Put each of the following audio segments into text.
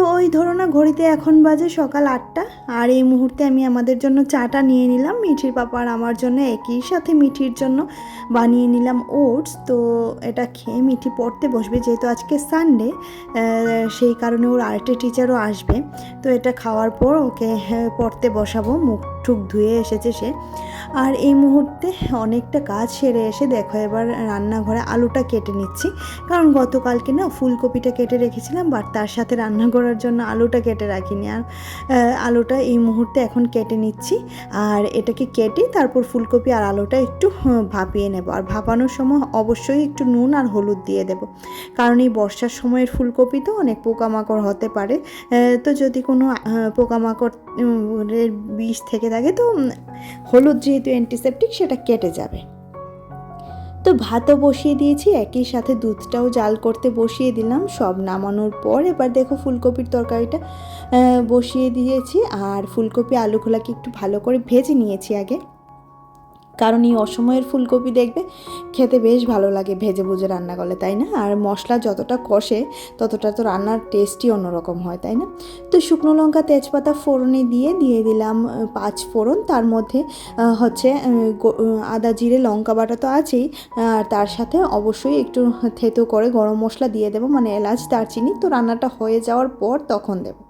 তো ওই ধরো না ঘড়িতে এখন বাজে সকাল আটটা আর এই মুহূর্তে আমি আমাদের জন্য চাটা নিয়ে নিলাম। মিঠির পাপা আর আমার জন্য একই সাথে মিঠির জন্য বানিয়ে নিলাম ওটস। তো এটা খেয়ে মিঠি পড়তে বসবে যেহেতু আজকে সানডে সেই কারণে ওর আর্টের টিচারও আসবে। তো এটা খাওয়ার পর ওকে হ্যাঁ, পড়তে বসাবো। মুখ ঠুক ধুয়ে এসেছে সে। আর এই মুহূর্তে অনেকটা কাজ সেরে এসে দেখো, এবার রান্নাঘরে আলুটা কেটে নিচ্ছি। কারণ গতকালকে না ফুলকপিটা কেটে রেখেছিলাম বাট তার সাথে রান্না করার জন্য আলুটা কেটে রাখিনি। আর আলুটা এই মুহূর্তে এখন কেটে নিচ্ছি। আর এটাকে কেটে তারপর ফুলকপি আর আলুটা একটু ভাপিয়ে নেব। আর ভাপানোর সময় অবশ্যই একটু নুন আর হলুদ দিয়ে দেব। কারণ এই বর্ষার সময়ের ফুলকপি তো অনেক পোকামাকড় হতে পারে। তো যদি কোনো পোকামাকড় বিষ থেকে থাকে, তো হলুদ যেহেতু অ্যান্টিসেপটিক সেটা কেটে যাবে। তো ভাতও বসিয়ে দিয়েছি, একই সাথে দুধটাও জাল করতে বসিয়ে দিলাম। সব নামানোর পর এবার দেখো ফুলকপির তরকারিটা বসিয়ে দিয়েছি। আর ফুলকপি আলু খোলাকে একটু ভালো করে ভেজে নিয়েছি আগে। কারণ এই অসময়ের ফুলকপি দেখবে খেতে বেশ ভালো লাগে ভেজে ভুজে রান্না করলে, তাই না? আর মশলা যতটা কষে ততটা তো রান্নার টেস্টই অন্যরকম হয়, তাই না? তো শুকনো লঙ্কা, তেজপাতা ফোড়নে দিয়ে দিয়ে দিলাম পাঁচ ফোড়ন। তার মধ্যে হচ্ছে আদা, জিরে, লঙ্কা বাটা তো আছেই। আর তার সাথে অবশ্যই একটু থেতো করে গরম মশলা দিয়ে দেবো মানে এলাচ, দারচিনি, তো রান্নাটা হয়ে যাওয়ার পর তখন দেবো।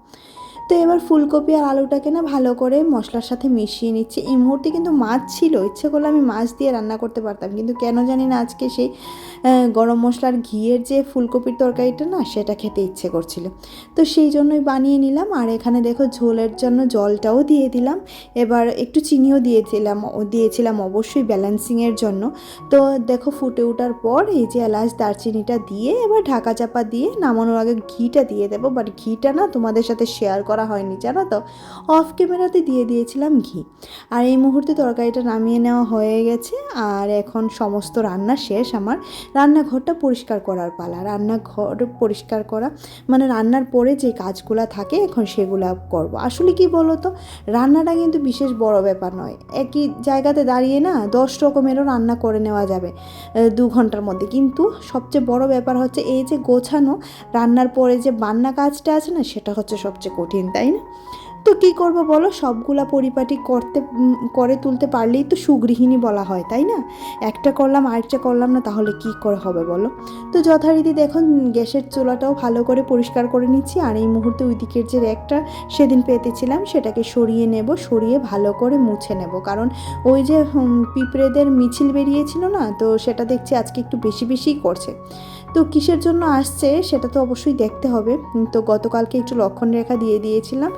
তো এবার ফুলকপি আর আলুটাকে না ভালো করে মশলার সাথে মিশিয়ে নিচ্ছি। এই মুহূর্তে কিন্তু মাছ ছিল, ইচ্ছে করলে আমি মাছ দিয়ে রান্না করতে পারতাম। কিন্তু কেন জানি না আজকে সেই গরম মশলার ঘিয়ের যে ফুলকপির তরকারিটা না, সেটা খেতে ইচ্ছে করছিল। তো সেই জন্যই বানিয়ে নিলাম। আর এখানে দেখো ঝোলের জন্য জলটাও দিয়ে দিলাম। এবার একটু চিনিও দিয়েছিলাম দিয়েছিলাম অবশ্যই ব্যালেন্সিংয়ের জন্য। তো দেখো ফুটে ওঠার পর এই যে এলাচ দারচিনিটা দিয়ে এবার ঢাকা চাপা দিয়ে নামানোর আগে ঘিটা দিয়ে দেবো। বাট ঘিটা না তোমাদের সাথে শেয়ার করা হয়নি, জানো তো? অফ ক্যামেরাতে দিয়ে দিয়েছিলাম ঘি। আর এই মুহূর্তে তরকারিটা নামিয়ে নেওয়া হয়ে গেছে, আর এখন সমস্ত রান্না শেষ আমার। রান্নাঘরটা পরিষ্কার করার পালা। রান্নাঘর পরিষ্কার করা মানে রান্নার পরে যে কাজগুলো থাকে, এখন সেগুলো করব। আসলে কি বলো তো রান্নাটা কিন্তু বিশেষ বড় ব্যাপার নয়। একই জায়গাতে দাঁড়িয়ে না দশ রকমেরও রান্না করে নেওয়া যাবে দু ঘণ্টার মধ্যে। কিন্তু সবচেয়ে বড় ব্যাপার হচ্ছে এই যে গোছানো, রান্নার পরে যে বান্না কাজটা আছে না, সেটা হচ্ছে সবচেয়ে কঠিন তাই না? তো কী করব বলো? সবগুলা পরিপাটি করতে করে তুলতে পারলেই তো সুগৃহিণী বলা হয়, তাই না? একটা করলাম, আরেকটা করলাম না, তাহলে কি করে হবে বলো? তো যথারীতি দেখুন, গ্যাসের চুলাটাও ভালো করে পরিষ্কার করে নিচ্ছি। আর এই মুহূর্তে ওই দিকের যে র্যাকটা সেদিন পেতেছিলাম, সেটাকে সরিয়ে নেব, সরিয়ে ভালো করে মুছে নেব। কারণ ওই যে পিঁপড়েদের মিছিল বেরিয়েছিল না, তো সেটা দেখছি আজকে একটু বেশি, বেশিই করছে। তো কিসের জন্য আসছে সেটা তো অবশ্যই দেখতে হবে। তো গতকালকে একটু লক্ষণ রেখা দিয়ে দিয়েছিলাম।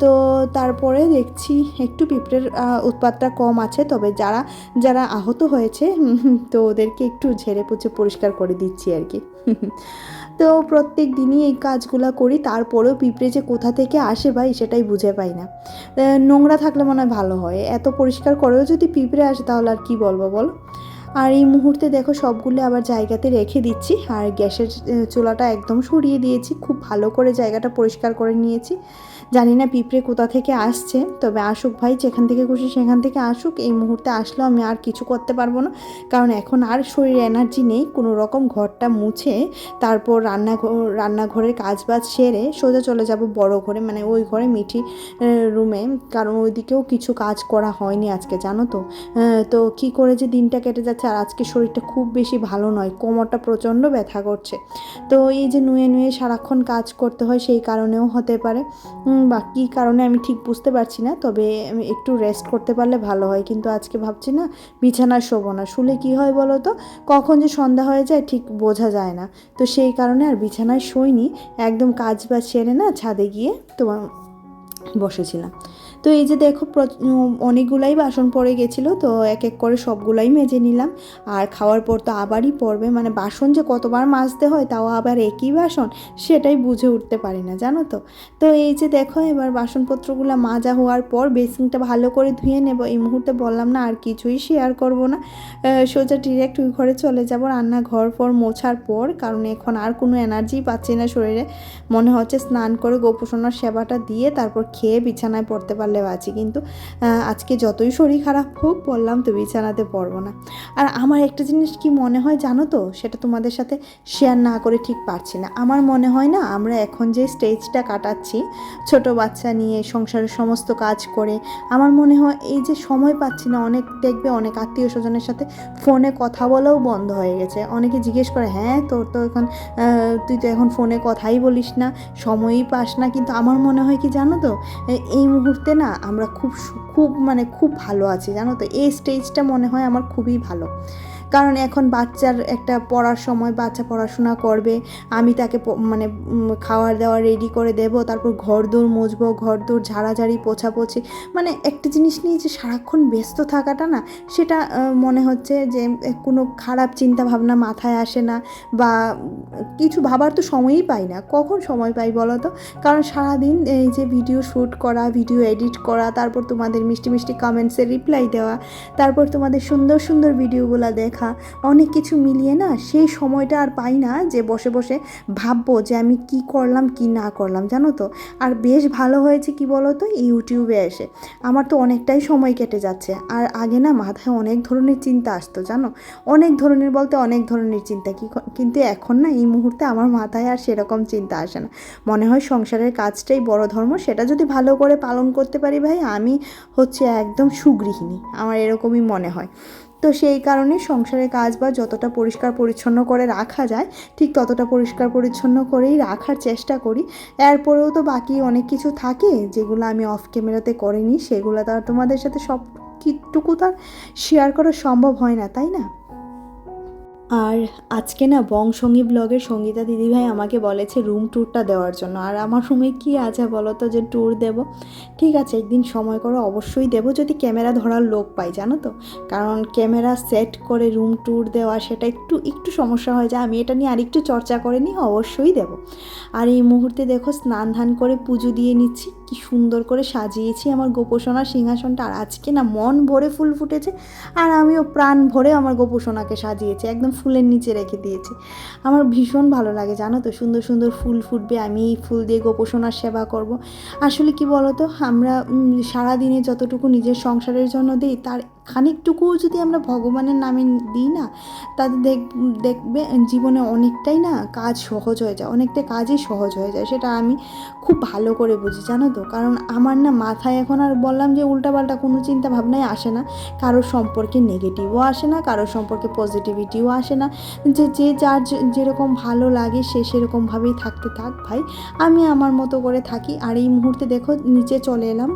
তো তারপরে দেখছি একটু পিঁপড়ের উৎপাতটা কম আছে। তবে যারা যারা আহত হয়েছে, তো ওদেরকে একটু ঝেড়ে পুচে পরিষ্কার করে দিচ্ছি আর কি। তো প্রত্যেক দিনই এই কাজগুলো করি, তারপরেও পিঁপড়ে যে কোথা থেকে আসে ভাই সেটাই বুঝে পাই না। নোংরা থাকলে মনে হয় ভালো হয়। এত পরিষ্কার করেও যদি পিঁপড়ে আসে তাহলে আর কি বলব বলো? আর এই মুহূর্তে দেখো সবগুলো আবার জায়গাতে রেখে দিচ্ছি। আর গ্যাসের চুলাটা একদম সরিয়ে দিয়েছি। খুব ভালো করে জায়গাটা পরিষ্কার করে নিয়েছি। জানি না পিঁপড়ে কোথা থেকে আসছে, তবে আসুক ভাই, যেখান থেকে খুশি সেখান থেকে আসুক। এই মুহূর্তে আসলেও আমি আর কিছু করতে পারব না, কারণ এখন আর শরীরে এনার্জি নেই। কোনো রকম ঘরটা মুছে, তারপর রান্নাঘর রান্নাঘরের কাজ বাজ সেরে সোজা চলে যাব বড় ঘরে মানে ওই ঘরে মিঠি রুমে। কারণ ওইদিকেও কিছু কাজ করা হয়নি আজকে, জানো তো? তো কি করে যে দিনটা কেটে যাচ্ছে, আর আজকে শরীরটা খুব বেশি ভালো নয়, কোমরটা প্রচণ্ড ব্যথা করছে। তো এই যে নুয়ে নুয়ে সারাক্ষণ কাজ করতে হয়, সেই কারণেও হতে পারে। উম, বা কী কারণে আমি ঠিক বুঝতে পারছি না তবে একটু রেস্ট করতে পারলে ভালো হয়। কিন্তু আজকে ভাবছি না বিছানায় শোবো না। শুলে কি হয় বলো তো? কখন যে সন্ধ্যা হয়ে যায় ঠিক বোঝা যায় না। তো সেই কারণে আর বিছানায় শোইনি একদম কাজ বাজ সেরে না ছাদে গিয়ে তোমার বসেছিলাম। তো এই যে দেখো অনেকগুলাই বাসন পড়ে গেছিল, তো এক এক করে সবগুলাই মেজে নিলাম। আর খাওয়ার পর তো আবারই পড়বে। মানে বাসন যে কতবার মাজতে হয়, তাও আবার একই বাসন, সেটাই বুঝে উঠতে পারি না, জানো তো? তো এই যে দেখো, এবার বাসনপত্রগুলো মাজা হওয়ার পর বেসিনটা ভালো করে ধুয়ে নেব। এই মুহূর্তে বললাম না, আর কিছুই শেয়ার করব না। সোজা ডিরেক্ট ওই ঘরে চলে যাব রান্না ঘর পর মোছার পর, কারণ এখন আর কোনো এনার্জি পাচ্ছি না শরীরে। মনে হচ্ছে স্নান করে গোপোষণার সেবাটা দিয়ে তারপর খেয়ে বিছানায় পড়তে পারলে বাঁচি। কিন্তু আজকে যতই শরীর খারাপ হোক, বললাম তো বিছানাতে পড়ব না। আর আমার একটা জিনিস কি মনে হয় জানো তো? সেটা তোমাদের সাথে শেয়ার না করে ঠিক পারছি না। আমার মনে হয় না, আমরা এখন যে স্টেজটা কাটাচ্ছি, ছোট বাচ্চা নিয়ে, সংসারের সমস্ত কাজ করে, আমার মনে হয় এই যে সময় পাচ্ছি না, অনেক দেখবে অনেক আত্মীয় স্বজনের সাথে ফোনে কথা বলাও বন্ধ হয়ে গেছে। অনেকে জিজ্ঞেস করে হ্যাঁ তোর তো এখন তুই তো এখন ফোনে কথাই বলিস না, সময়ই পাস না, কিন্তু আমার মনে হয় কি জানো তো এই মুহূর্তে না আমরা খুব খুব মানে খুব ভালো আছি, জানো তো? এই স্টেজটা মনে হয় আমার খুবই ভালো। কারণ এখন বাচ্চার একটা পড়ার সময় বাচ্চা পড়াশোনা করবে, আমি তাকে মানে খাওয়ার দাওয়ার রেডি করে দেব, তারপর ঘর দৌড় মুছবো ঘর দৌড় ঝাড়াঝাড়ি পোছাপোছি মানে একটা জিনিস নিয়ে যে সারাক্ষণ ব্যস্ত থাকাটা না, সেটা মনে হচ্ছে যে কোনো খারাপ চিন্তা ভাবনা মাথায় আসে না বা কিছু ভাবার তো সময়ই পাই না। কখন সময় পাই বলো তো? কারণ সারাদিন এই যে ভিডিও শ্যুট করা ভিডিও এডিট করা, তারপর তোমাদের মিষ্টি মিষ্টি কমেন্টসের রিপ্লাই দেওয়া, তারপর তোমাদের সুন্দর সুন্দর ভিডিওগুলো দেখা অনেক কিছু মিলিয়ে না সেই সময়টা আর পাই না যে বসে বসে ভাববো যে আমি কি করলাম, কি না করলাম, জানো তো? আর বেশ ভালো হয়েছে কি বলো তো ইউটিউবে এসে। আমার তো অনেকটাই সময় কেটে যাচ্ছে। আর আগে না মাথায় অনেক ধরনের চিন্তা আসতো, জানো? অনেক ধরনের বলতে অনেক ধরনের চিন্তা। কি কিন্তু এখন না এই মুহূর্তে আমার মাথায় আর সেরকম চিন্তা আসে না। মনে হয় সংসারের কাজটাই বড় ধর্ম, সেটা যদি ভালো করে পালন করতে পারি ভাই, আমি হচ্ছে একদম সুগৃহিণী। আমার এরকমই মনে হয়। তো সেই কারণে সংসারের কাজ বা যতটা পরিষ্কার পরিচ্ছন্ন করে রাখা যায়, ঠিক ততটা পরিষ্কার পরিচ্ছন্ন করেই রাখার চেষ্টা করি। এরপরেও তো বাকি অনেক কিছু থাকে, যেগুলো আমি অফ ক্যামেরাতে করিনি, সেগুলো তো আর তোমাদের সাথে সব কিটুকু তার শেয়ার করা সম্ভব হয় না, তাই না? আর আজকে না বং সঙ্গী ব্লগের সঙ্গীতা দিদিভাই আমাকে বলেছে রুম ট্যুরটা দেওয়ার জন্য। আর আমার রুমে কি আছে বলো তো যে ট্যুর দেব? ঠিক আছে, একদিন সময় করে, অবশ্যই দেব। যদি ক্যামেরা ধরার লোক পাই, জানো তো? কারণ ক্যামেরা সেট করে রুম ট্যুর দেওয়া, সেটা একটু একটু সমস্যা হয়ে যায় আমি এটা নিয়ে আরেকটু চর্চা করে নিই অবশ্যই দেব। আর এই মুহূর্তে দেখো স্নান ধান করে পুজো দিয়ে নিচ্ছি। কি সুন্দর করে সাজিয়েছি আমার গোপোষণার সিংহাসনটা। আর আজকে না মন ভরে ফুল ফুটেছে, আর আমিও প্রাণ ভরে আমার গোপোষণাকে সাজিয়েছি, একদম ফুলের নিচে রেখে দিয়েছি। আমার ভীষণ ভালো লাগে, জানো তো, সুন্দর সুন্দর ফুল ফুটবে, আমি এই ফুল দিয়ে গোপোষণার সেবা করব। আসলে কি বলতো, আমরা সারাদিনে যতটুকু নিজের সংসারের জন্য দিই, তার খানিকটুকুও যদি আমরা ভগবানের নামে দিই না, তাতে দেখ, দেখবে জীবনে অনেকটাই না কাজ সহজ হয়ে যায়, অনেকটা কাজই সহজ হয়ে যায়, সেটা আমি খুব ভালো করে বুঝি, জানো তো? কারণ আমার না মাথায় এখন আর বললাম যে উল্টাপাল্টা কোনো চিন্তা ভাবনাই আসে না, কারোর সম্পর্কে নেগেটিভও আসে না, কারোর সম্পর্কে পজিটিভিটিও আসে না, যে যে যার যেরকম ভালো লাগে সে সেরকমভাবেই থাকতে থাক ভাই, আমি আমার মতো করে থাকি। আর এই মুহূর্তে দেখো, নিচে চলে এলাম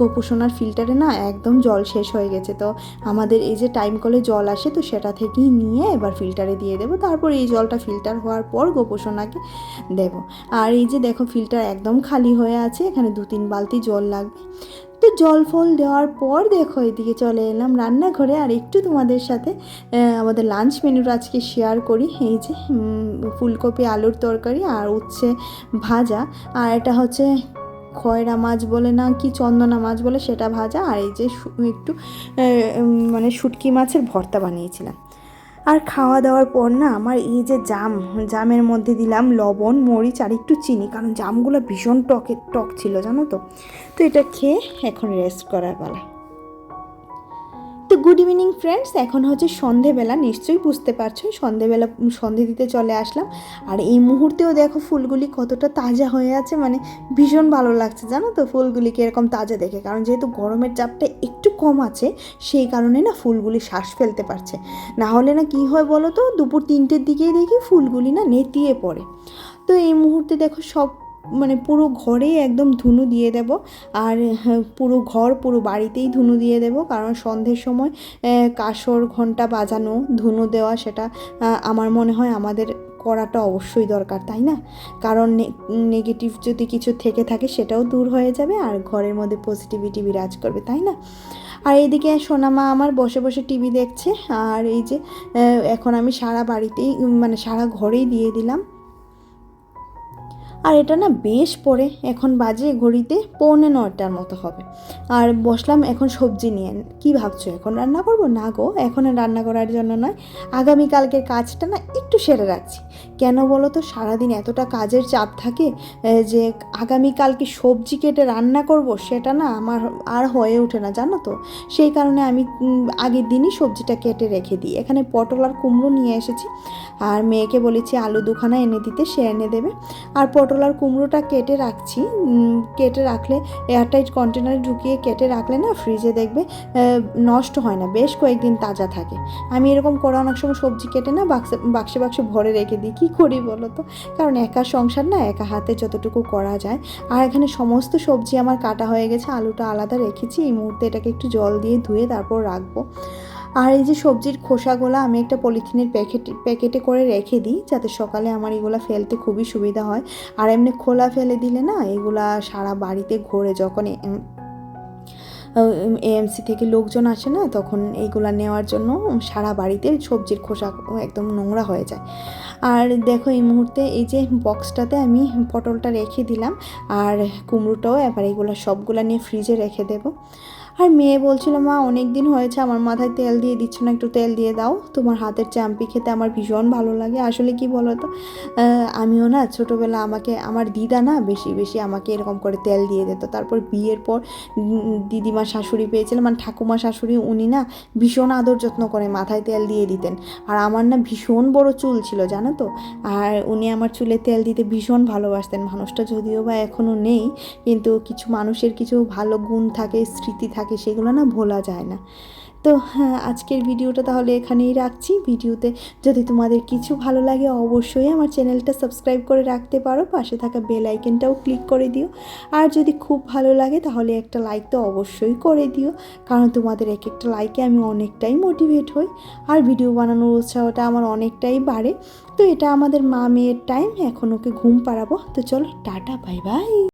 গোপোষণার ফিল্টারে না একদম জল শেষ হয়ে গেছে তো আমাদের এই যে টাইম কলে জল আসে তো সেটা থেকেই নিয়ে এবার ফিল্টারে দিয়ে দেবো। তারপর এই জলটা ফিল্টার হওয়ার পর গোপোষণাকে দেব। আর এই যে দেখো ফিল্টার একদম খালি হয়ে আছে, এখানে দু তিন বালতি জল লাগবে। তো জল ফল দেওয়ার পর দেখো এদিকে চলে এলাম রান্নাঘরে। আর একটু তোমাদের সাথে আমাদের লাঞ্চ মেনুটা আজকে শেয়ার করি। এই যে ফুলকপি, আলুর তরকারি আর উচ্ছে ভাজা। আর এটা হচ্ছে খয়রা মাছ বলে না কি চন্দনা মাছ বলে সেটা ভাজা, আর এই যে একটু মানে শুটকি মাছের ভর্তা বানিয়েছিলাম। আর খাওয়া দাওয়ার পর না আমার এই যে জাম, জামের মধ্যে দিলাম লবণ, মরিচ আর একটু চিনি, কারণ জামগুলো ভীষণ টকে, টক ছিল জানো তো। তো এটা খেয়ে এখন রেস্ট করার পালা। তো গুড ইভিনিং ফ্রেন্ডস এখন হচ্ছে সন্ধেবেলা, নিশ্চয়ই বুঝতে পারছ, সন্ধেবেলা সন্ধে দিতে চলে আসলাম। আর এই মুহূর্তেও দেখো ফুলগুলি কতটা তাজা হয়ে আছে মানে ভীষণ ভালো লাগছে, জানো তো? ফুলগুলিকে এরকম তাজা দেখে। কারণ যেহেতু গরমের চাপটা একটু কম আছে, সেই কারণে না ফুলগুলি শ্বাস ফেলতে পারছে। না হলে না কি হয় বলো তো? দুপুর তিনটের দিকেই দেখি ফুলগুলি না নেতিয়ে পড়ে। তো এই মুহূর্তে দেখো সব মানে পুরো ঘরেই একদম ধুনু দিয়ে দেব। আর হ্যাঁ, পুরো ঘর পুরো বাড়িতেই ধুনু দিয়ে দেব। কারণ সন্ধ্যের সময় কাসর ঘণ্টা বাজানো ধুনু দেওয়া সেটা আমার মনে হয় আমাদের করাটা অবশ্যই দরকার তাই না? কারণ নেগেটিভ যদি কিছু থেকে থাকে সেটাও দূর হয়ে যাবে আর ঘরের মধ্যে পজিটিভিটি বিরাজ করবে তাই না? আর এইদিকে সোনামা আমার বসে বসে টিভি দেখছে। আর এই যে এখন আমি সারা বাড়িতেই মানে সারা ঘরেই দিয়ে দিলাম। আর এটা না বেশ পরে এখন বাজে ঘড়িতে পৌনে নটার মতো হবে। আর বসলাম এখন সবজি নিয়ে। কি ভাবছ, এখন রান্না করব? না গো, এখন রান্না করার জন্য নয়। আগামীকালকের কাজটা না একটু সেরে রাখছি। কেন বলো তো, সারাদিন এতটা কাজের চাপ থাকে যে আগামীকালকে সবজি কেটে রান্না করব, সেটা না আমার আর হয়ে ওঠে না, জানো তো? সেই কারণে আমি আগের দিনই সবজিটা কেটে রেখে দিই। এখানে পটল আর কুমড়ো নিয়ে এসেছি। আর মেয়েকে বলেছি আলু দুখানা এনে দিতে, সে এনে দেবে। আর পটল আর কুমড়োটা কেটে রাখছি। কেটে রাখলে এয়ারটাইট কন্টেনারে ঢুকিয়ে কেটে রাখলে না ফ্রিজে দেখবে নষ্ট হয় না, বেশ কয়েকদিন তাজা থাকে। আমি এরকম করে অনেক সময় সবজি কেটে না বাক্সে বাক্সে বাক্সে ভরে রেখে দিই। কী করি বলো তো? কারণ একা সংসার না, একা হাতে যতটুকু করা যায়। আর এখানে সমস্ত সবজি আমার কাটা হয়ে গেছে, আলুটা আলাদা রেখেছি, এই মুহূর্তে এটাকে একটু জল দিয়ে ধুয়ে তারপর রাখব। আর এই যে সবজির খোসাগুলো, আমি একটা পলিথিনের প্যাকেট, প্যাকেটে করে রেখে দিই যাতে সকালে আমার এগুলো ফেলতে খুবই সুবিধা হয়। আর এমনি খোলা ফেলে দিলে না, এগুলা সারা বাড়িতে ঘোরে যখন এম- এএমসি থেকে লোকজন আসে না, তখন এইগুলা নেওয়ার জন্য সারা বাড়িতে সবজির খোসা একদম নোংরা হয়ে যায়। আর দেখো এই মুহূর্তে এই যে বক্সটাতে আমি পটলটা রেখে দিলাম, আর কুমড়োটাও এবার এগুলো সবগুলা নিয়ে ফ্রিজে রেখে দেবো। আর মেয়ে বলছিল, মা অনেক দিন হয়েছে, আমার মাথায় তেল দিয়ে দিচ্ছ না, একটু তেল দিয়ে দাও। তোমার হাতের চাম্পি খেতে আমার ভীষণ ভালো লাগে। আসলে কি বলো তো আমিও না ছোটোবেলা আমাকে, আমার দিদা না বেশি বেশি আমাকে এরকম করে তেল দিয়ে দিত। তারপর বিয়ের পর দিদিমা শাশুড়ি পেয়েছিলাম মানে ঠাকুমা শাশুড়ি, উনি না ভীষণ আদর যত্ন করে মাথায় তেল দিয়ে দিতেন। আর আমার না ভীষণ বড় চুল ছিল, জানো তো? আর উনি আমার চুলে তেল দিতে ভীষণ ভালোবাসতেন। মানুষটা যদিও বা এখনও নেই, কিন্তু কিছু মানুষের কিছু ভালো গুণ থাকে, স্মৃতি থাকে সেগুলো না ভোলা যায় না। তো হ্যাঁ আজকের ভিডিওটা তাহলে এখানেই রাখছি। ভিডিওতে যদি তোমাদের কিছু ভালো লাগে অবশ্যই আমার চ্যানেলটা সাবস্ক্রাইব করে রাখতে পারো। পাশে থাকা বেল আইকনটাও ক্লিক করে দিও। আর যদি খুব ভালো লাগে তাহলে একটা লাইক তো অবশ্যই করে দিও। কারণ তোমাদের এক একটা লাইকে আমি অনেকটাই মোটিভেট হই। আর ভিডিও বানানোর উৎসাহটা আমার অনেকটাই বাড়ে। তো এটা আমাদের মা মেয়ের টাইম এখন ওকে ঘুম পাড়াবো। তো চলো, টাটা বাই বাই